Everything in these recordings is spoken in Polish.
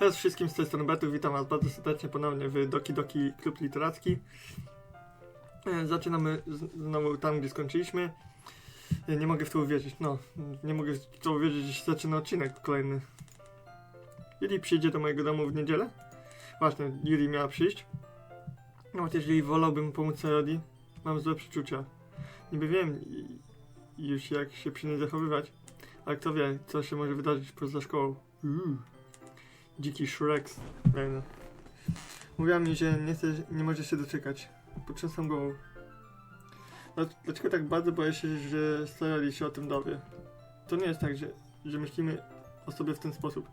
Cześć wszystkim z tej strony witam was bardzo serdecznie ponownie w Doki Doki Klub Literacki. E, Zaczynamy znowu tam, gdzie skończyliśmy. E, Nie mogę w to uwierzyć, no, nie mogę w to uwierzyć, że się zaczyna odcinek kolejny. Juli przyjdzie do mojego domu w niedzielę. Właśnie, Juli miała przyjść. No, jeżeli wolałbym pomóc Sarodi, mam złe przeczucia. Niby wiem już jak się przy niej zachowywać, ale kto wie, co się może wydarzyć poza szkołą. Uuu. Dziki Shrek. Pewno. Mówiła mi, że nie, chce, nie może się doczekać. Potrząsam głową. Dlac- Dlaczego tak bardzo boję się, że Starali się o tym dowie? To nie jest tak, że, że myślimy o sobie w ten sposób.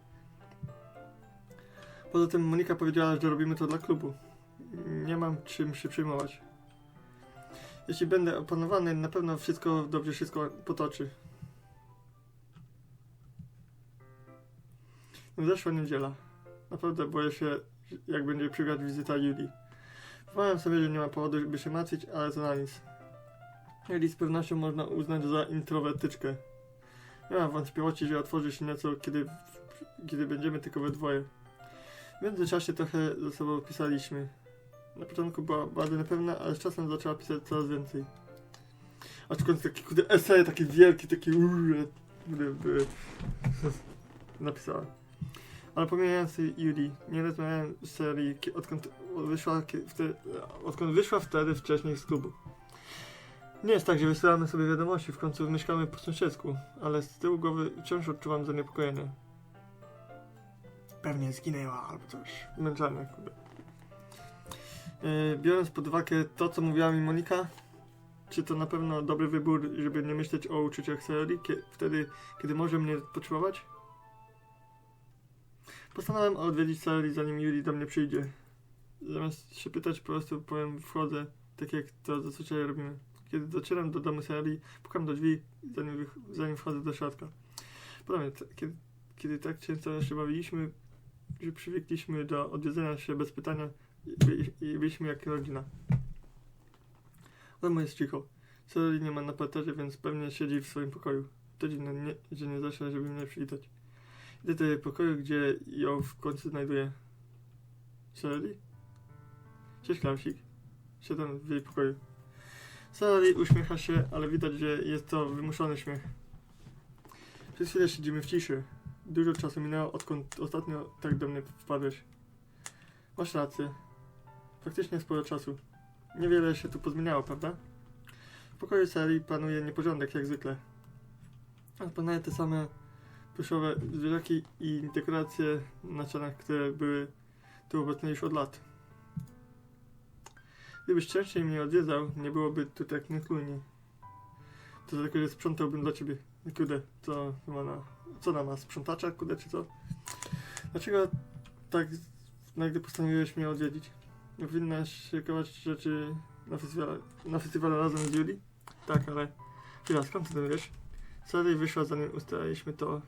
Poza tym Monika powiedziała, że robimy to dla klubu. Nie mam czym się przejmować. Jeśli będę opanowany, na pewno wszystko dobrze wszystko potoczy. Zeszła niedziela. Naprawdę boję się, jak będzie przyjechać wizyta Julii. Wymagam sobie, że nie ma powodu, by się martwić, ale to na nic. Julii z pewnością można uznać za introwertyczkę. Nie mam wątpliwości, że otworzy się nieco, kiedy, kiedy będziemy tylko we dwoje. W międzyczasie trochę ze sobą pisaliśmy. Na początku była bardzo niepewna, ale z czasem zaczęła pisać coraz więcej. Aż w końcu taki kurde esej, taki wielki, taki uuu, napisała. Ale pomijając Yuri, nie rozmawiałem z serii, odkąd wyszła, wtedy, odkąd wyszła wtedy wcześniej z klubu. Nie jest tak, że wysyłamy sobie wiadomości, w końcu mieszkamy po sąsiedzku, ale z tyłu głowy wciąż odczuwam zaniepokojenie. Pewnie zginęła albo coś. Męczane, kurde. Yy, biorąc pod uwagę to, co mówiła mi Monika, czy to na pewno dobry wybór, żeby nie myśleć o uczuciach serii, kie- wtedy, kiedy może mnie potrzebować? Postanowiłem odwiedzić Sari zanim Yuri do mnie przyjdzie. Zamiast się pytać, po prostu powiem wchodzę, tak jak to zazwyczaj robimy. Kiedy docieram do domu Sari, pukam do drzwi, zanim, zanim wchodzę do środka. Podobnie, kiedy, kiedy tak często się bawiliśmy, że przywykliśmy do odwiedzenia się bez pytania i, i byliśmy jak rodzina. Domu jest cicho. Sari nie ma na parterze, więc pewnie siedzi w swoim pokoju. To dziwne, nie, że nie zaszła, żeby mnie przywitać. Do jej pokoju, gdzie ją w końcu znajduję. Sally? Cześć Klausik. Siadam w jej pokoju. Sally uśmiecha się, ale widać, że jest to wymuszony śmiech. Przez chwilę siedzimy w ciszy. Dużo czasu minęło, odkąd ostatnio tak do mnie wpadłeś. Masz rację. Faktycznie sporo czasu. Niewiele się tu pozmieniało, prawda? W pokoju Sally panuje nieporządek, jak zwykle. Panają te same pluszowe zwierzaki i dekoracje na ścianach, które były tu obecne już od lat. Gdybyś częściej mnie odwiedzał, nie byłoby tu tak niechlujnie. To tylko, że sprzątałbym dla ciebie. Kudę, co ma na... Co ona ma? Sprzątacza, kudę, czy co? Dlaczego tak nagle postanowiłeś mnie odwiedzić? Nie powinnaś szykować rzeczy na festiwalu, na festiwalu razem z Juli? Tak, ale... Chwila, skąd ty to wiesz? Sally wyszła zanim ustaliliśmy to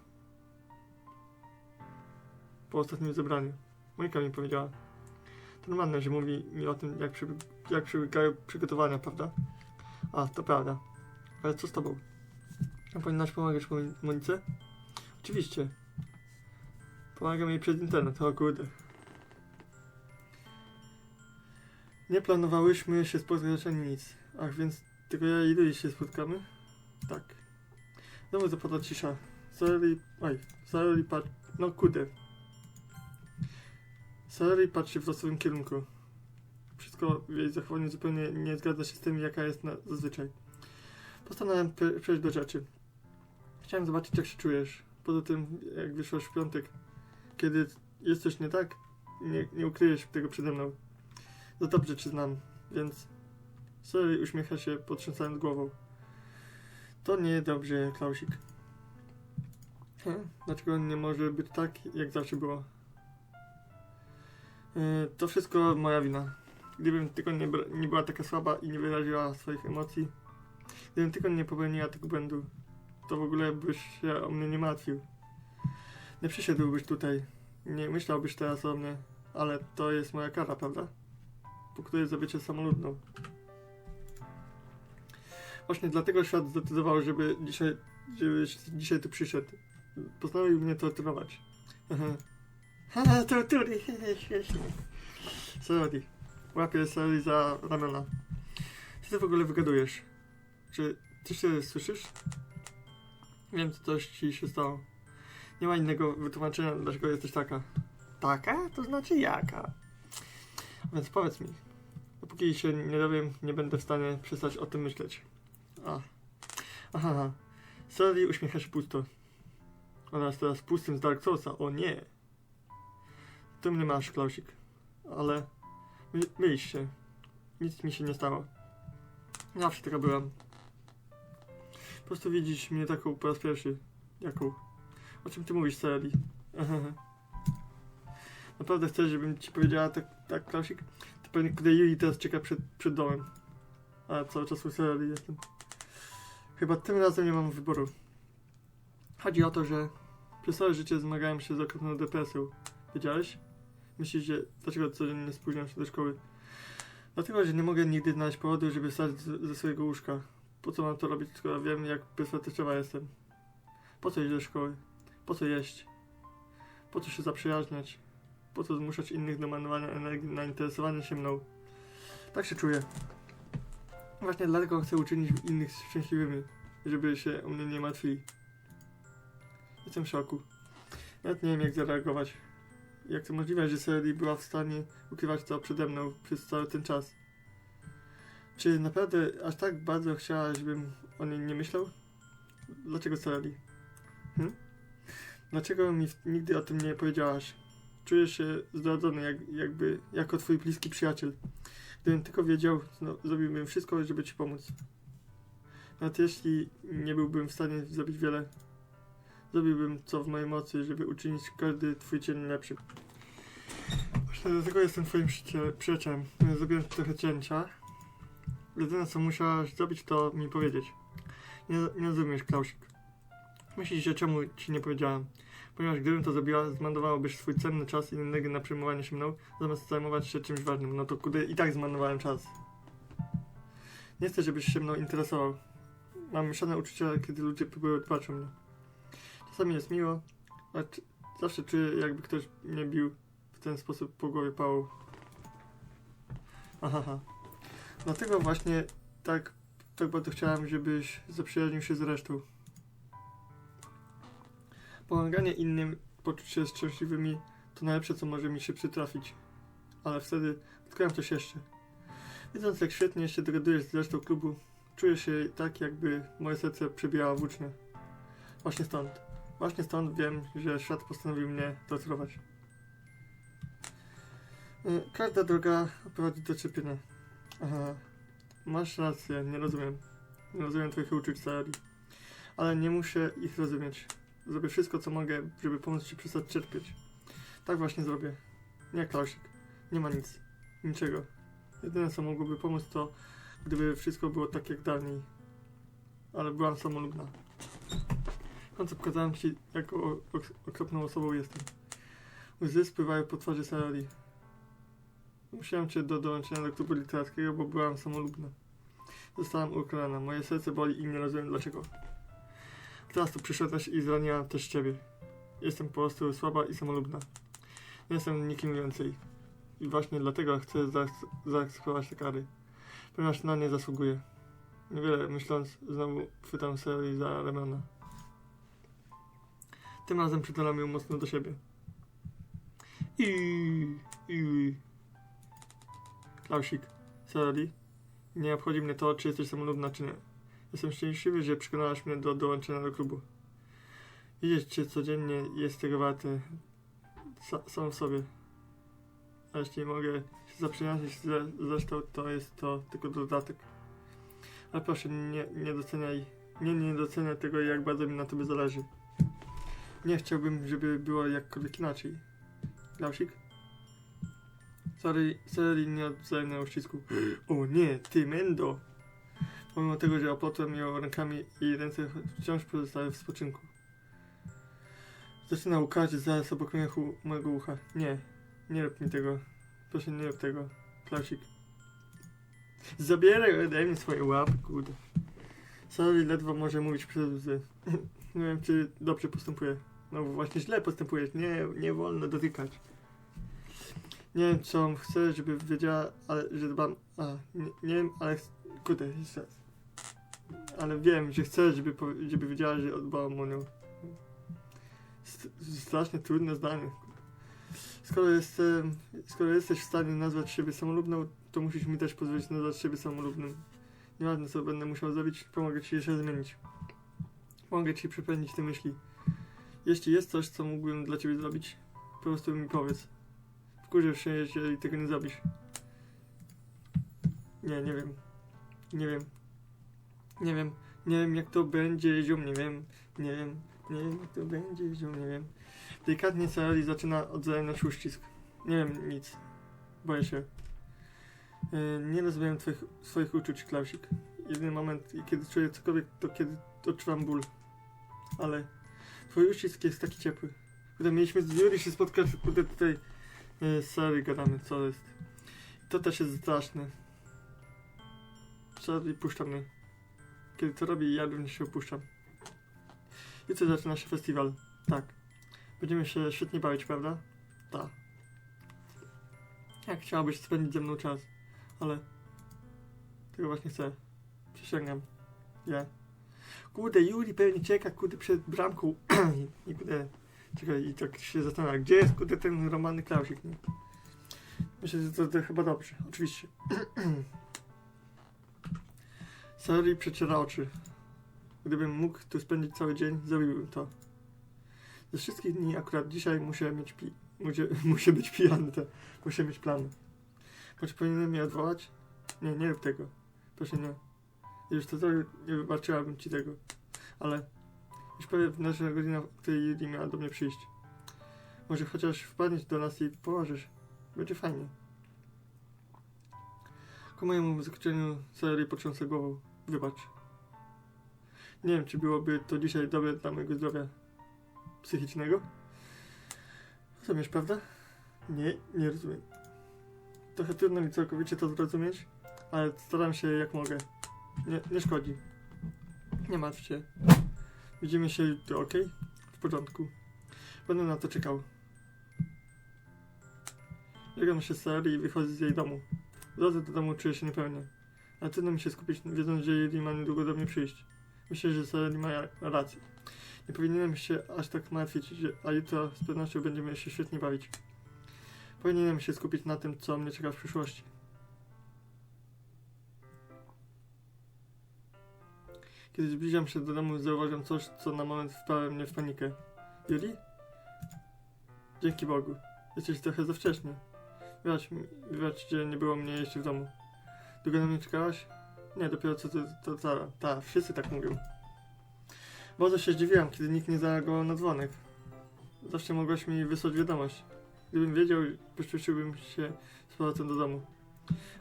po ostatnim zebraniu. Monika mi powiedziała. To normalne, że mówi mi o tym, jak, przy, jak przebiegają przygotowania, prawda? A, to prawda. Ale co z tobą? A powinnaś pomagać Mon- Monice? Oczywiście. Pomagam jej przez internet, o kurde. Nie planowałyśmy się spotkać ani nic. Ach, więc tylko ja i Louis się spotkamy? Tak. Znowu zapadła cisza. Sorry, oj, sorry, pat... No kurde. Sorry patrzy w losowym kierunku. Wszystko w jej zachowaniu zupełnie nie zgadza się z tym, jaka jest na, zazwyczaj. Postanowiłem przejść do rzeczy. Chciałem zobaczyć, jak się czujesz. Poza tym, jak wyszłaś w piątek, kiedy jest coś nie tak, nie, nie ukryjesz tego przede mną. Za dobrze cię znam, więc... Sorry, uśmiecha się, potrząsając głową. To nie dobrze, Klausik. Hm, Dlaczego nie może być tak, jak zawsze było? E, To wszystko moja wina. Gdybym tylko nie, nie była taka słaba i nie wyraziła swoich emocji, gdybym tylko nie popełniła tego błędu, to w ogóle byś się o mnie nie martwił. Nie przyszedłbyś tutaj, nie myślałbyś teraz o mnie, ale to jest moja kara, prawda? Po której za bycie samoludną. Właśnie dlatego świat zdecydował, żeby dzisiaj, żebyś dzisiaj tu przyszedł. Postanowił mnie torturować. Haha, Turi, śmiesznie. Sorry. Łapię Sorry za ramiona. Co ty w ogóle wygadujesz? Czy ty się słyszysz? Wiem, co coś ci się stało. Nie ma innego wytłumaczenia, dlaczego jesteś taka. Taka? To znaczy jaka? Więc powiedz mi. Dopóki się nie dowiem, nie będę w stanie przestać o tym myśleć. A. Aha. Sorry, uśmiecha się pusto. Oraz teraz pustym z Dark Soulsa. O nie. Tu mnie masz, Klausik. Ale my, mylisz się. Nic mi się nie stało. Zawsze taka byłam. Po prostu widzisz mnie taką po raz pierwszy. Jaką? O czym ty mówisz, Sally? Naprawdę chcesz, żebym ci powiedziała tak, tak Klausik? To pewnie kurde Yui teraz czeka przed, przed domem. A cały czas u Sally jestem. Chyba tym razem nie mam wyboru. Chodzi o to, że przez całe życie zmagałem się z okropną depresją. Wiedziałeś? Myślisz, że dlaczego codziennie spóźniam się do szkoły? Dlatego, że nie mogę nigdy znaleźć powodu, żeby stać z- ze swojego łóżka. Po co mam to robić, skoro wiem, jak bezwartościowa jestem? Po co iść do szkoły? Po co jeść? Po co się zaprzyjaźniać? Po co zmuszać innych do marnowania energii na interesowanie się mną? Tak się czuję. Właśnie dlatego chcę uczynić innych szczęśliwymi, żeby się o mnie nie martwili. Jestem w szoku. Nawet nie wiem, jak zareagować. Jak to możliwe, że Sally była w stanie ukrywać to przede mną przez cały ten czas? Czy naprawdę aż tak bardzo chciała, żebym o niej nie myślał? Dlaczego Sally? Hm? Dlaczego mi nigdy o tym nie powiedziałaś? Czuję się zdradzony, jak, jakby jako twój bliski przyjaciel. Gdybym tylko wiedział, no, zrobiłbym wszystko, żeby ci pomóc. Nawet jeśli nie byłbym w stanie zrobić wiele, zrobiłbym co w mojej mocy, żeby uczynić każdy twój dzień lepszy. Dlatego jestem twoim przyjacielem. Zrobiłem trochę cięcia. Jedyne co musiałaś zrobić, to mi powiedzieć. Nie, nie rozumiesz, Klausik. Myślisz, że czemu ci nie powiedziałem? Ponieważ gdybym to zrobiła, zmarnowałobyś swój cenny czas i energię na przejmowanie się mną, zamiast zajmować się czymś ważnym. No to kudy i tak zmarnowałem czas. Nie chcę, żebyś się mną interesował. Mam mieszane uczucia, kiedy ludzie próbują dbać o mnie. Czasami jest miło, a zawsze czuję, jakby ktoś mnie bił w ten sposób po głowie pałą. Aha. Dlatego właśnie tak, tak bardzo chciałem, żebyś zaprzyjaźnił się z resztą. Pomaganie innym poczuć się szczęśliwymi to najlepsze, co może mi się przytrafić. Ale wtedy odkryłem coś jeszcze. Widząc, jak świetnie się dogadujesz z resztą klubu, czuję się tak, jakby moje serce przebijało włócznie. Właśnie stąd. Właśnie stąd wiem, że świat postanowił mnie torturować. Y, Każda droga prowadzi do cierpienia. Aha. Masz rację, nie rozumiem. Nie rozumiem twoich uczuć, Sari. Ale nie muszę ich rozumieć. Zrobię wszystko, co mogę, żeby pomóc ci przestać cierpieć. Tak właśnie zrobię. Nie, Klausik. Nie ma nic. Niczego. Jedyne, co mogłoby pomóc, to gdyby wszystko było tak jak dawniej. Ale byłam samolubna. W końcu pokazałem ci, jak o- ok- okropną osobą jestem. Łzy spływają po twarzy Sarali. Musiałem cię do dołączenia do klubu literackiego, bo byłam samolubna. Zostałam ukarana. Moje serce boli i nie rozumiem dlaczego. Teraz tu przyszedłeś i zraniłam też ciebie. Jestem po prostu słaba i samolubna. Nie jestem nikim więcej. I właśnie dlatego chcę zaak- zaakceptować te kary. Ponieważ na nie zasługuję. Niewiele myśląc, znowu chwytam Sally za ramiona. Tym razem przytulam ją mocno do siebie. I, i. Klausik, Sally, nie obchodzi mnie to, czy jesteś samolubna, czy nie. Jestem szczęśliwy, że przekonałaś mnie do dołączenia do klubu. Widzieć cię codziennie jest tego warte sa, sam w sobie. A jeśli mogę się zaprzyjaźnić ze, z resztą, to jest to tylko dodatek. Ale proszę, nie, nie doceniaj, nie, nie doceniaj tego, jak bardzo mi na tobie zależy. Nie chciałbym, żeby było jakkolwiek inaczej. Klausik? Sorry, sorry, nie odwzajemne uścisku. O nie, ty Mendo! Pomimo tego, że oplotłem ją rękami i ręce wciąż pozostały w spoczynku. Zaczyna łkać zaraz obok miechu mojego ucha. Nie, nie rób mi tego. Proszę, nie rób tego. Klausik. Zabieraj ode mnie swoje łapy. Sorry, ledwo może mówić przez łzy. nie wiem, czy dobrze postępuję. No właśnie źle postępujesz, nie, nie wolno dotykać. Nie wiem co on chce, żeby wiedziała, ale że dbam. A, nie, nie wiem, ale kurde, jeszcze raz. Ale wiem, że chcę, żeby, żeby wiedziała, że dbam o nią. St- strasznie trudne zdanie. Skoro jestem, skoro jesteś w stanie nazwać siebie samolubną, to musisz mi też pozwolić nazwać siebie samolubnym. Nieważne co będę musiał zrobić, pomogę ci jeszcze zmienić. Mogę ci przepędzić te myśli. Jeśli jest coś, co mógłbym dla ciebie zrobić, po prostu mi powiedz. Wkurzysz się, jeżeli tego nie zrobisz. Nie, nie wiem. Nie wiem. Nie wiem. Nie wiem jak to będzie, ziom, nie wiem. Nie wiem. Nie wiem jak to będzie, ziom, nie wiem. Delikatnie Sari zaczyna odwzajemniać uścisk. Nie wiem nic. Boję się. Yy, nie rozumiem twoich, swoich uczuć, Klausik. Jedyny moment, kiedy czuję cokolwiek, to kiedy odczuwam ból. Ale twój uścisk jest taki ciepły. Kurde, mieliśmy z Yuri się spotkać, kurde, tutaj Sari gadamy, co jest. To też jest straszne. Sari puszcza mnie. Kiedy to robi, ja również się opuszczam. Jutro zaczyna się festiwal. Tak. Będziemy się świetnie bawić, prawda? Tak. Jak chciałabyś spędzić ze mną czas, ale tego właśnie chcę. Przysięgam. Ja. Kurde, Juli pewnie czeka, kurde, przed bramką. I kurde, czekaj, i tak się zastanawia, gdzie jest, kurde, ten romanny Klausik, nie? Myślę, że to, to chyba dobrze, oczywiście. Sari przeciera oczy. Gdybym mógł tu spędzić cały dzień, zrobiłbym to. Ze wszystkich dni akurat dzisiaj muszę mieć pi... Muszę, muszę być pijany, te, muszę mieć plan. Może powinienem mnie odwołać? Nie, nie rób tego. Proszę nie. Już to zrobił, nie wybaczyłabym ci tego. Ale już prawie nasza godzina, w której Judy miała do mnie przyjść. Może chociaż wpadniesz do nas i położysz. Będzie fajnie. Ku mojemu zakończeniu Sari potrząsa głową. Wybacz. Nie wiem, czy byłoby to dzisiaj dobre dla mojego zdrowia psychicznego. Rozumiesz, prawda? Nie, nie rozumiem. Trochę trudno mi całkowicie to zrozumieć, ale staram się jak mogę. Nie, nie szkodzi. Nie martw się. Widzimy się jutro, ok? W porządku. Będę na to czekał. Żegnam się z Sari i wychodzę z jej domu. W do domu czuję się niepewnie. Ale trudno mi się skupić, wiedząc, że Jeli ma niedługo do mnie przyjść. Myślę, że Sari ma rację. Nie powinienem się aż tak martwić, że, a jutro z pewnością będziemy się świetnie bawić. Powinienem się skupić na tym, co mnie czeka w przyszłości. Kiedy zbliżam się do domu, zauważam coś, co na moment wprawia mnie w panikę. Juli? Dzięki Bogu. Jesteś trochę za wcześnie. Mi- wybacz, że nie było mnie jeszcze w domu. Długo na mnie czekałaś? Nie, dopiero co to, to Tara. Ta, wszyscy tak mówią. Bardzo się zdziwiłam, kiedy nikt nie zareagował na dzwonek. Zawsze mogłaś mi wysłać wiadomość. Gdybym wiedział, pośpieszyłbym się z powrotem do domu.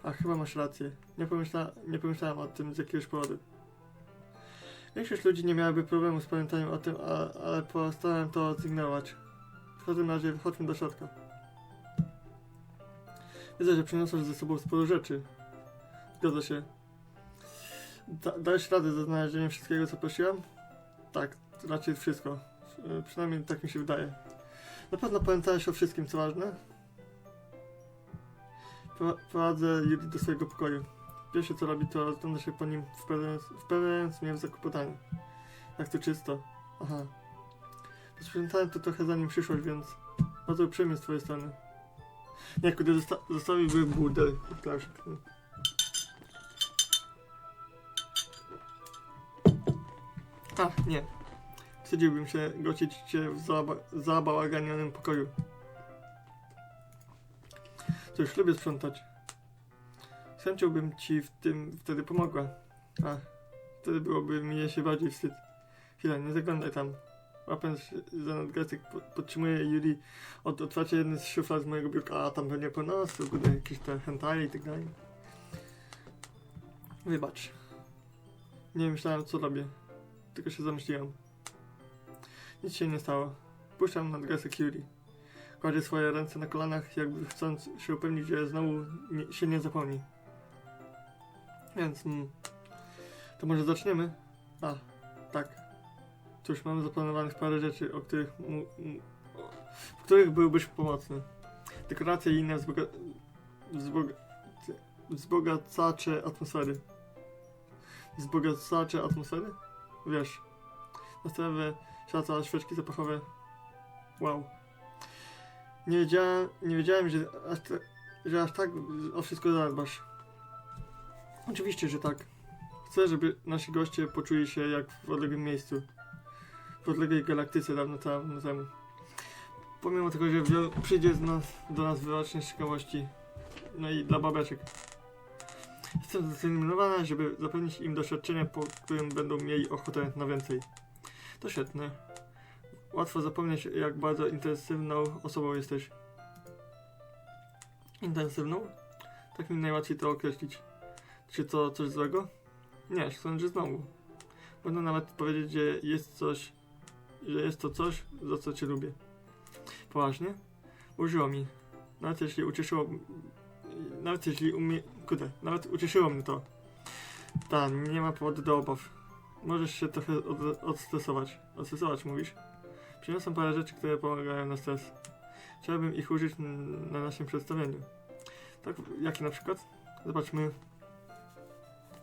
A chyba masz rację. Nie, pomyśla, nie pomyślałam o tym z jakiegoś powodu. Większość ludzi nie miałaby problemu z pamiętaniem o tym, a, ale postanowiłem to zignorować. W każdym razie chodźmy do środka. Widzę, że przyniosłaś ze sobą sporo rzeczy. Zgadza się. Da, dałeś radę ze znalezieniem wszystkiego, co prosiłam? Tak, raczej wszystko. E, Przynajmniej tak mi się wydaje. Na pewno pamiętałeś o wszystkim, co ważne? Pro- Prowadzę Juli do swojego pokoju. Pierwsze co robi, to rozgląda się po nim, wprawiając, wprawiając mnie w zakłopotanie. Jak to czysto. Aha. Posprzątałem to trochę zanim przyszłaś, więc bardzo uprzejmie z twojej strony. Nie, kurde, zosta- zostawiłbym burdel. Klausik. A, nie. Wstydziłbym się gościć cię w zaba- zabałaganionym pokoju. Już lubię sprzątać. Chęcią bym ci w tym wtedy pomogła. A, wtedy byłoby mi jeszcze bardziej wstyd. Chwila, nie zaglądaj tam. Łapiąc się za nadgarstek, po- podtrzymuję Juli od otwarcia jednej z szuflad z mojego biurka. A, tam pewnie pełno osób, będą jakieś te hentai i tak dalej. Wybacz. Nie myślałem, co robię. Tylko się zamyśliłem. Nic się nie stało. Puszczam nadgarstek Yuri. Kładzie swoje ręce na kolanach, jakby chcąc się upewnić, że znowu nie, się nie zapomni. Więc, mm, to może zaczniemy? A, tak. Cóż, mamy zaplanowanych parę rzeczy, o których, w których byłbyś pomocny. Dekoracje i inne wzboga, wzboga, wzbogacacze atmosfery. Wzbogacacze atmosfery? Wiesz, następne światła, świeczki zapachowe. Wow. Nie wiedziałem, nie wiedziałem, że aż, że aż tak o wszystko zadbasz. Oczywiście, że tak. Chcę, żeby nasi goście poczuli się jak w odległym miejscu. W odległej galaktyce dawno dawno temu. Pomimo tego, że przyjdzie z nas, do nas wyłącznie z ciekawości. No i dla babeczek. Jestem zdeterminowana, żeby zapewnić im doświadczenie, po którym będą mieli ochotę na więcej. To świetne. Łatwo zapomnieć, jak bardzo intensywną osobą jesteś. Intensywną? Tak mi najłatwiej to określić. Czy to coś złego? Nie, sądzę, znowu. Można nawet powiedzieć, że jest coś, że jest to coś, za co cię lubię. Poważnie? Użyło mi. Nawet jeśli ucieszyło, nawet jeśli umie, kurde, nawet ucieszyło mnie to. Tak, nie ma powodu do obaw. Możesz się trochę od, odstresować. Odstresować mówisz? Przyniosłem parę rzeczy, które pomagają na stres. Chciałbym ich użyć na naszym przedstawieniu. Tak, jakie na przykład? Zobaczmy.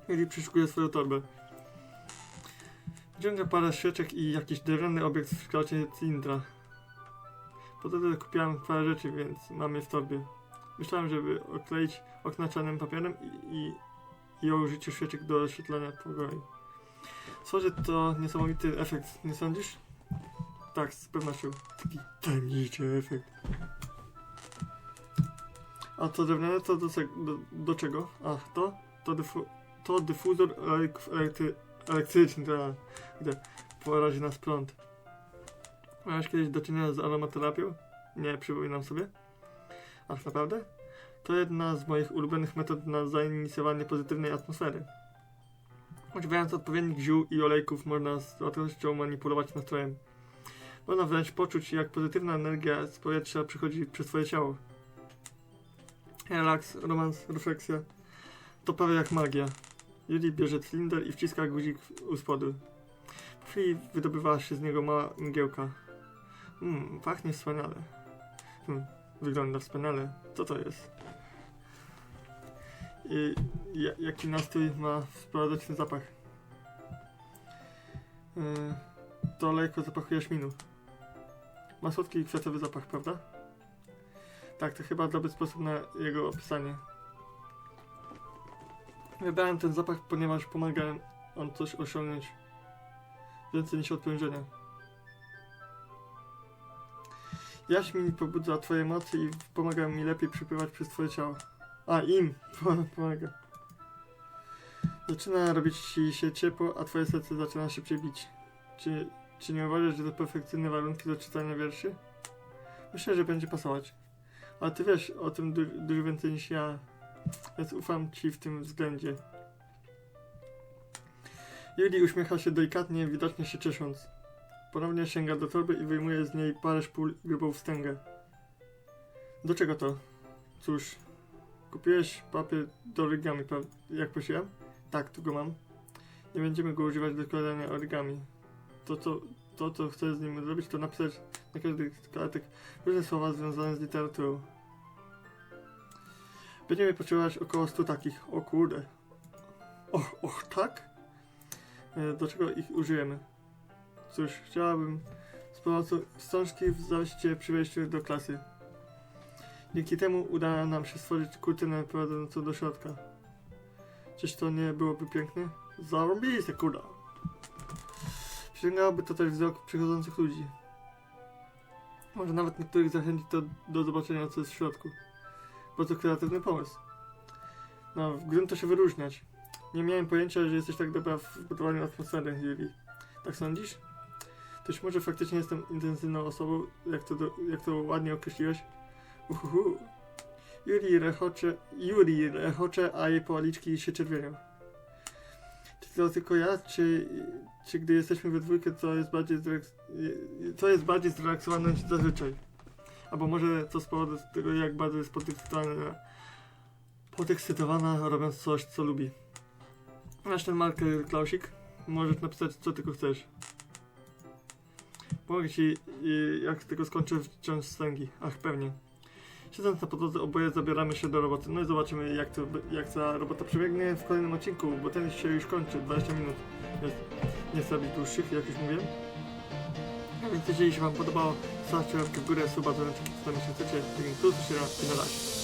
Eli przyszukuje swoją torbę. Wyciąga parę świeczek i jakiś drewniany obiekt w kształcie cylindra. Po drodze kupiłem parę rzeczy, więc mam je w torbie. Myślałem, żeby okleić okna czarnym papierem i, i, i o świeczek do oświetlenia pokoju. Stworzy to niesamowity efekt, nie sądzisz? Tak, z pewnością. Taki tajemniczy efekt. A to drewniane to do, do, do czego? Ach, to? To, dyfu, to dyfuzor elektry, elektry, elektryczny, gdzie porazi nas prąd. Miałeś kiedyś do czynienia z aromaterapią? Nie, przypominam sobie. Ach, naprawdę? To jedna z moich ulubionych metod na zainicjowanie pozytywnej atmosfery. Używając odpowiednich ziół i olejków można z łatwością manipulować nastrojem. Można wręcz poczuć, jak pozytywna energia z powietrza przychodzi przez twoje ciało. Relaks, romans, refleksja. To prawie jak magia. Judy bierze cylinder i wciska guzik u spodu. Po chwili wydobywa się z niego mała mgiełka. Mmm, pachnie wspaniale. Hmm, wygląda wspaniale. Co to jest? I ja, jaki nastrój ma ten zapach? Yy, to olejko zapachu jaśminu. Ma słodki kwiatowy zapach, prawda? Tak, to chyba dobry sposób na jego opisanie. Wybrałem ten zapach, ponieważ pomaga on coś osiągnąć więcej niż odprężenia. Jaśmin pobudza twoje emocje i pomaga mi lepiej przepływać przez twoje ciało. A, im pomaga. Zaczyna robić ci się ciepło, a twoje serce zaczyna szybciej bić. Czy, czy nie uważasz, że to perfekcyjne warunki do czytania wierszy? Myślę, że będzie pasować. Ale ty wiesz o tym du dużo więcej niż ja, więc ufam ci w tym względzie. Juli uśmiecha się delikatnie, widocznie się ciesząc. Ponownie sięga do torby i wyjmuje z niej parę szpul i grubą wstęgę. Do czego to? Cóż, kupiłeś papier do origami, jak prosiłem? Tak, tu go mam. Nie będziemy go używać do składania origami. To, co, to, co chcę z nim zrobić, to napisać na każdy kartek różne słowa związane z literaturą. Będziemy potrzebować około 100 takich. O kurde. Och, och, tak? E, Do czego ich użyjemy? Cóż, chciałabym z pomocą wstążki zawieźć Cię przy wejściu do klasy. Dzięki temu uda nam się stworzyć kurtynę prowadzącą do środka. Czyż to nie byłoby piękne? Zarobiste, kurda. Przyciągałoby to też wzrok przychodzących ludzi. Może nawet niektórych zachęcić do, do zobaczenia, co jest w środku. Bardzo kreatywny pomysł. No, w gruncie się wyróżniać. Nie miałem pojęcia, że jesteś tak dobra w budowaniu atmosfery, Juli. Tak sądzisz? Toś może faktycznie jestem intensywną osobą, jak to, do, jak to ładnie określiłeś. Uhuhu. Juri rechocze, Juri rechocze, a jej policzki się czerwienią. Czy to tylko ja, czy, czy gdy jesteśmy we dwójkę, to jest bardziej, to jest bardziej zrelaksowane niż zazwyczaj? Albo może to z powodu tego, jak bardzo jest podekscytowana, podekscytowana robiąc coś, co lubi. Masz ten marker, Klausik? Możesz napisać, co tylko chcesz. Pomogę ci, jak tylko skończę wciąż stęgi. Ach, pewnie. Siedząc na podłodze, oboje zabieramy się do roboty. No i zobaczymy, jak, to, jak ta robota przebiegnie w kolejnym odcinku, bo ten się już kończy. 20 minut. Jest, nie dłuższych, jak już mówiłem. Więc jeżeli się Wam podobało, zostawcie łapkę w górę, suba, dzwoneczek, co tam chcecie. Tak więc do usłyszenia i na razie.